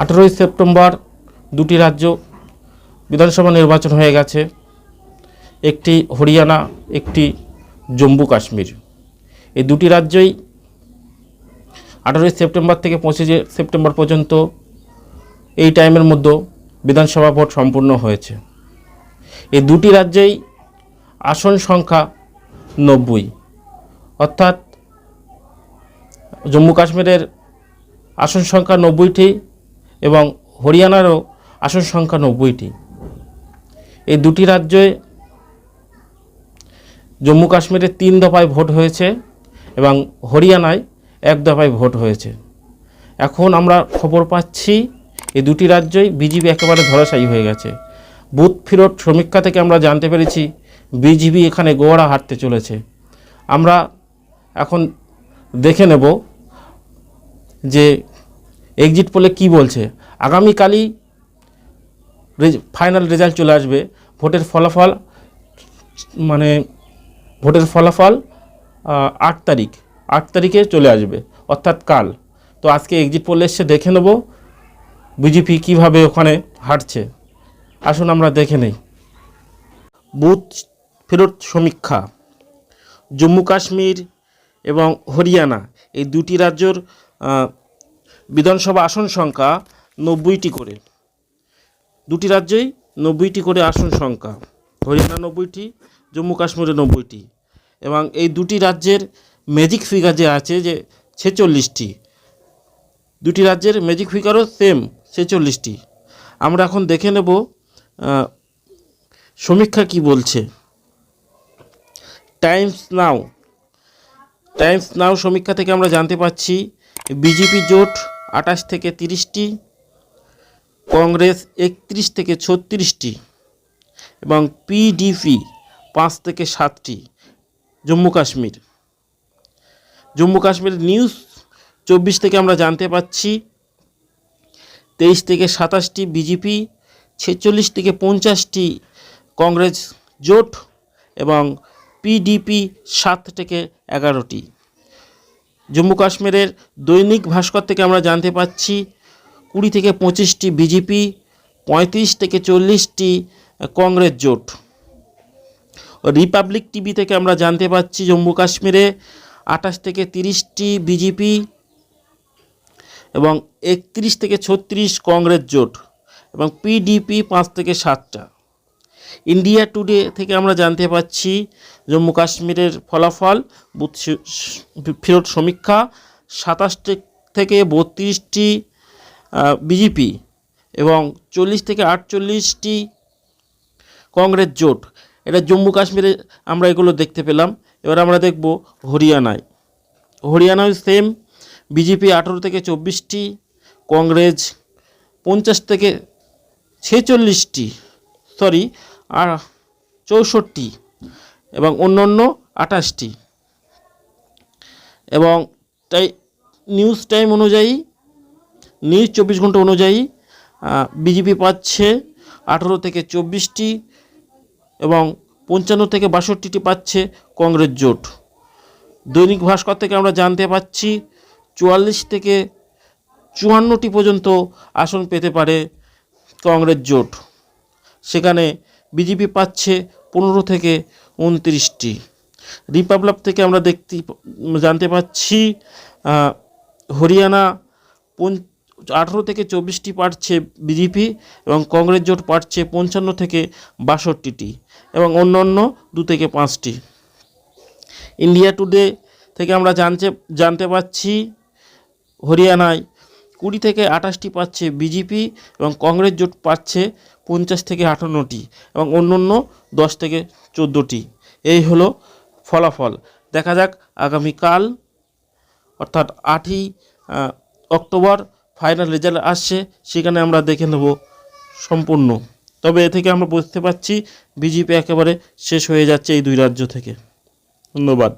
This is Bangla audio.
আঠেরোই সেপ্টেম্বর দুটি রাজ্য বিধানসভা নির্বাচন হয়ে গেছে। একটি হরিয়ানা, একটি জম্মু কাশ্মীর। এই দুটি রাজ্যই আঠেরোই সেপ্টেম্বর থেকে পঁচিশে সেপ্টেম্বর পর্যন্ত এই টাইমের মধ্যে বিধানসভা ভোট সম্পূর্ণ হয়েছে। এই দুটি রাজ্যেই আসন সংখ্যা নব্বই। অর্থাৎ জম্মু কাশ্মীরের আসন সংখ্যা নব্বইটি এবং হরিয়ানারও আসন সংখ্যা নব্বইটি। এই দুটি রাজ্যে জম্মু কাশ্মীরে তিন দফায় ভোট হয়েছে এবং হরিয়ানায় এক দফায় ভোট হয়েছে। এখন আমরা খবর পাচ্ছি, এই দুটি রাজ্যই বিজেপি একেবারে ধরাশায়ী হয়ে গেছে। বুথ ফিরত সমীক্ষা থেকে আমরা জানতে পেরেছি বিজেপি এখানে গোয়ারা হাঁটতে চলেছে। আমরা এখন দেখে নেব যে এক্সিট পোলে কি বলছে? আগামীকালই ফাইনাল রেজাল্ট চলে আসবে। ভোটের ফলাফল মানে ভোটের ফলাফল আট তারিখ। আট তারিখে চলে আসবে, অর্থাৎ কাল। তো আজকে এক্সিট পোল এসে দেখে নেব, বিজেপি কীভাবে ওখানে হাঁটছে। আসুন আমরা দেখে নেই। বুথ ফেরত সমীক্ষা। জম্মু কাশ্মীর এবং হরিয়ানা, এই দুটি রাজ্যর বিধানসভা আসন সংখ্যা নব্বইটি করে। দুটি রাজ্যেই নব্বইটি করে আসন সংখ্যা। হরিয়ানা নব্বইটি, জম্মু কাশ্মীরে নব্বইটি এবং এই দুটি রাজ্যের ম্যাজিক ফিগার যে আছে যে ছেচল্লিশটি। দুটি রাজ্যের ম্যাজিক ফিগারও সেম ছেচল্লিশটি। আমরা এখন দেখে নেব সমীক্ষা কি বলছে। টাইমস নাও টাইমস নাও সমীক্ষা থেকে আমরা জানতে পাচ্ছি বিজেপি জোট আঠাশ থেকে তিরিশটি, কংগ্রেস একত্রিশ থেকে ছত্রিশটি এবং পিডিপি পাঁচ থেকে সাতটি জম্মু কাশ্মীর। জম্মু কাশ্মীর নিউজ চব্বিশ থেকে আমরা জানতে পাচ্ছি, তেইশ থেকে সাতাশটি বিজেপি, ছেচল্লিশ থেকে পঞ্চাশটি কংগ্রেস জোট এবং পিডিপি সাত থেকে এগারোটি। জম্মু কাশ্মীরের দৈনিক ভাস্কর থেকে আমরা জানতে পাচ্ছি কুড়ি থেকে পঁচিশটি বিজেপি, পঁয়ত্রিশ থেকে চল্লিশটি কংগ্রেস জোট। রিপাবলিক টিভি থেকে আমরা জানতে পাচ্ছি জম্মু কাশ্মীরে আঠাশ থেকে তিরিশটি বিজেপি এবং একত্রিশ থেকে ছত্রিশ কংগ্রেস জোট এবং পিডিপি পাঁচ থেকে সাতটা। ইন্ডিয়া টুডে থেকে আমরা জানতে পাচ্ছি জম্মু কাশ্মীরের ফলাফল, বুথ ফেরত সমীক্ষা সাতাশ থেকে বত্রিশটি বিজেপি এবং চল্লিশ থেকে আটচল্লিশটি কংগ্রেস জোট। এটা জম্মু কাশ্মীরে আমরা এগুলো দেখতে পেলাম। এবার আমরা দেখব হরিয়ানায়। হরিয়ানায় সেম বিজেপি আঠেরো থেকে চব্বিশটি, কংগ্রেস পঞ্চাশ থেকে ছেচল্লিশটি সরি আর চৌষট্টি এবং অন্যান্য আঠাশটি। এবং তাই নিউজ টাইম অনুযায়ী নিউজ চব্বিশ ঘণ্টা অনুযায়ী বিজেপি পাচ্ছে আঠেরো থেকে চব্বিশটি এবং পঞ্চান্ন থেকে বাষট্টিটি পাচ্ছে কংগ্রেস জোট। দৈনিক ভাস্কর থেকে আমরা জানতে পাচ্ছি চুয়াল্লিশ থেকে চুয়ান্নটি পর্যন্ত আসন পেতে পারে কংগ্রেস জোট। সেখানে বিজেপি পাচ্ছে পনেরো থেকে উনত্রিশটি। রিপাবলিক থেকে আমরা দেখতে জানতে পাচ্ছি হরিয়ানা আঠেরো থেকে চব্বিশটি পাচ্ছে বিজেপি এবং কংগ্রেস জোট পাচ্ছে পঞ্চান্ন থেকে বাষট্টিটি এবং অন্য অন্য দু থেকে পাঁচটি। ইন্ডিয়া টুডে থেকে আমরা জানতে জানতে পাচ্ছি, হরিয়ানায় কুড়ি থেকে আঠাশটি পাচ্ছে বিজেপি এবং কংগ্রেস জোট পাচ্ছে পঞ্চাশ থেকে আটান্নটি এবং অন্য অন্য দশ থেকে চোদ্দোটি। এই হলো ফলাফল। দেখা যাক আগামীকাল, অর্থাৎ আটই অক্টোবর ফাইনাল রেজাল্ট আসছে, সেখানে আমরা দেখে নেব সম্পূর্ণ। তবে এ থেকে আমরা বুঝতে পারছি, বিজেপি একেবারে শেষ হয়ে যাচ্ছে এই দুই রাজ্য থেকে। ধন্যবাদ।